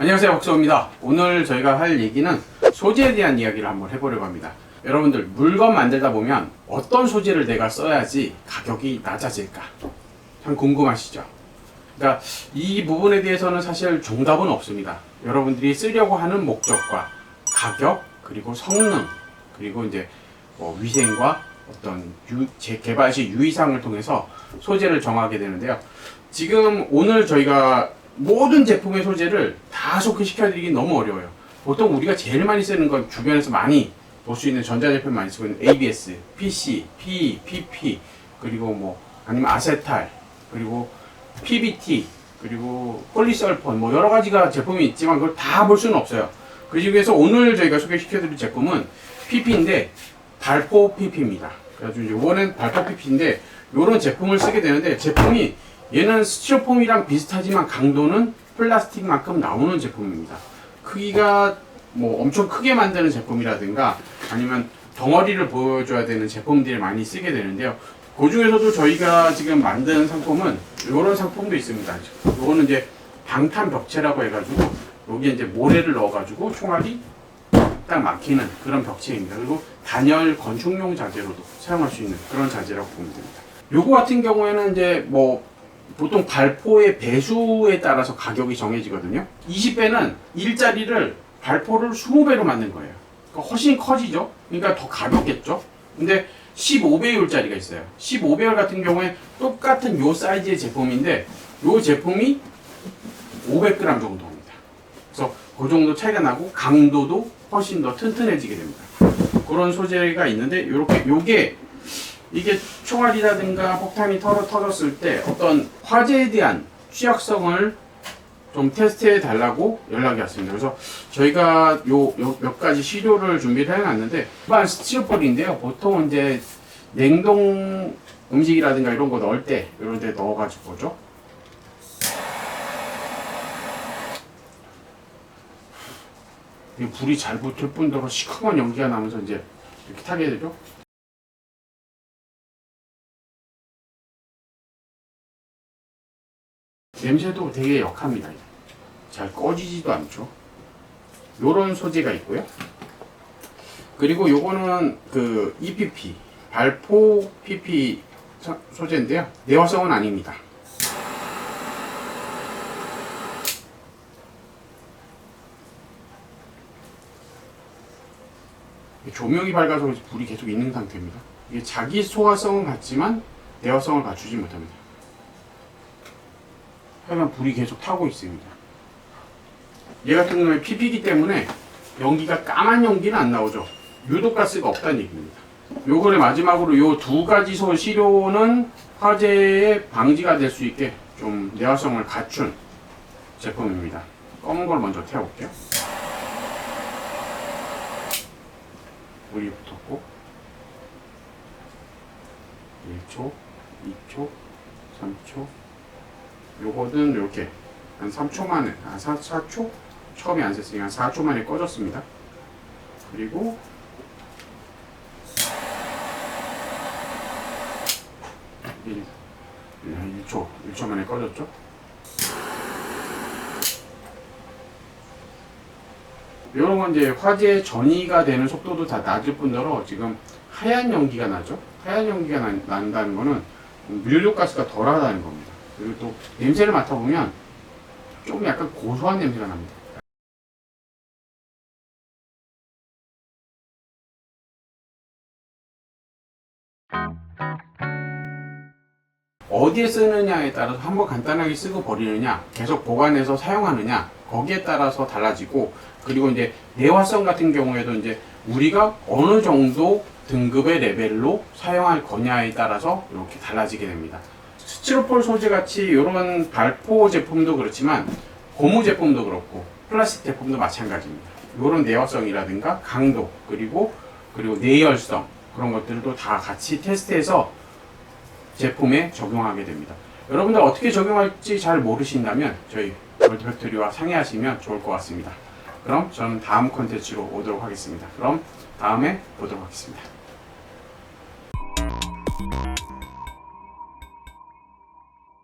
안녕하세요 박수호입니다. 오늘 저희가 할 얘기는 소재에 대한 이야기를 한번 해보려고 합니다. 여러분들 물건 만들다 보면 어떤 소재를 내가 써야지 가격이 낮아질까? 참 궁금하시죠? 그러니까 이 부분에 대해서는 사실 정답은 없습니다. 여러분들이 쓰려고 하는 목적과 가격 그리고 성능 그리고 이제 뭐 위생과 어떤 개발 시 유의사항을 통해서 소재를 정하게 되는데요. 지금 오늘 저희가 모든 제품의 소재를 다 소개시켜 드리기 너무 어려워요. 보통 우리가 제일 많이 쓰는 건 주변에서 많이 볼 수 있는 전자제품 많이 쓰고 있는 ABS, PC, PE, PP, 그리고 뭐 아니면 아세탈, 그리고 PBT, 그리고 폴리설폰 뭐 여러 가지가 제품이 있지만 그걸 다 볼 수는 없어요. 그 중에서 오늘 저희가 소개시켜 드릴 제품은 PP인데 발포 PP입니다. 그래가지고 이거는 발포 PP인데 이런 제품을 쓰게 되는데 제품이 얘는 스티로폼이랑 비슷하지만 강도는 플라스틱만큼 나오는 제품입니다. 크기가 뭐 엄청 크게 만드는 제품이라든가 아니면 덩어리를 보여줘야 되는 제품들을 많이 쓰게 되는데요. 그 중에서도 저희가 지금 만든 상품은 이런 상품도 있습니다. 이거는 이제 방탄 벽체라고 해가지고 여기 이제 모래를 넣어가지고 총알이 딱 막히는 그런 벽체입니다. 그리고 단열 건축용 자재로도 사용할 수 있는 그런 자재라고 보면 됩니다. 요거 같은 경우에는 이제 뭐 보통 발포의 배수에 따라서 가격이 정해지거든요. 20배는 일자리를 발포를 20배로 만든 거예요. 그러니까 훨씬 커지죠. 그러니까 더 가볍겠죠. 근데 15배율 짜리가 있어요. 15배율 같은 경우에 똑같은 요 사이즈의 제품인데 요 제품이 500g 정도 입니다. 그래서 그 정도 차이가 나고 강도도 훨씬 더 튼튼해지게 됩니다. 그런 소재가 있는데 요렇게 요게 이게 총알이라든가 폭탄이 털어 터졌을 때 어떤 화재에 대한 취약성을 좀 테스트해 달라고 연락이 왔습니다. 그래서 저희가 요 몇 가지 시료를 준비를 해놨는데 일반 스티로폴인데요. 보통 이제 냉동 음식이라든가 이런 거 넣을 때 이런 데 넣어가지고 죠 불이 잘 붙을 뿐더러 시커먼 연기가 나면서 이제 이렇게 타게 되죠. 냄새도 되게 역합니다. 잘 꺼지지도 않죠. 요런 소재가 있고요. 그리고 요거는 그 EPP, 발포 PP 소- 소재인데요. 내화성은 아닙니다. 조명이 밝아서 불이 계속 있는 상태입니다. 이게 자기 소화성은 같지만 내화성을 갖추지 못합니다. 하여간 불이 계속 타고 있습니다. 얘 같은 경우에 PP이기 때문에 연기가 까만 연기는 안 나오죠. 유독가스가 없다는 얘기입니다. 요거를 마지막으로 요 두 가지 소 시료는 화재의 방지가 될 수 있게 좀 내화성을 갖춘 제품입니다. 검은 걸 먼저 태워볼게요. 물이 붙었고 1초, 2초, 3초, 요거는 이렇게 한 3초 만에, 아, 4, 4초? 처음에 안 샜으니까 한 4초 만에 꺼졌습니다. 그리고 일, 한 1초, 1초 만에 꺼졌죠? 이런 건 이제 화재 전이가 되는 속도도 다 낮을 뿐더러 지금 하얀 연기가 나죠? 하얀 연기가 난, 난다는 거는 밀류가스가 덜 하다는 겁니다. 그리고 또 냄새를 맡아보면 좀 약간 고소한 냄새가 납니다. 어디에 쓰느냐에 따라서 한번 간단하게 쓰고 버리느냐, 계속 보관해서 사용하느냐, 거기에 따라서 달라지고, 그리고 이제 내화성 같은 경우에도 이제 우리가 어느 정도 등급의 레벨로 사용할 거냐에 따라서 이렇게 달라지게 됩니다. 스티로폴 소재 같이 이런 발포 제품도 그렇지만 고무 제품도 그렇고 플라스틱 제품도 마찬가지입니다. 이런 내화성이라든가 강도 그리고 그리고 내열성 그런 것들도 다 같이 테스트해서 제품에 적용하게 됩니다. 여러분들 어떻게 적용할지 잘 모르신다면 저희 월드팩토리와 상의하시면 좋을 것 같습니다. 그럼 저는 다음 콘텐츠로 오도록 하겠습니다. 그럼 다음에 보도록 하겠습니다.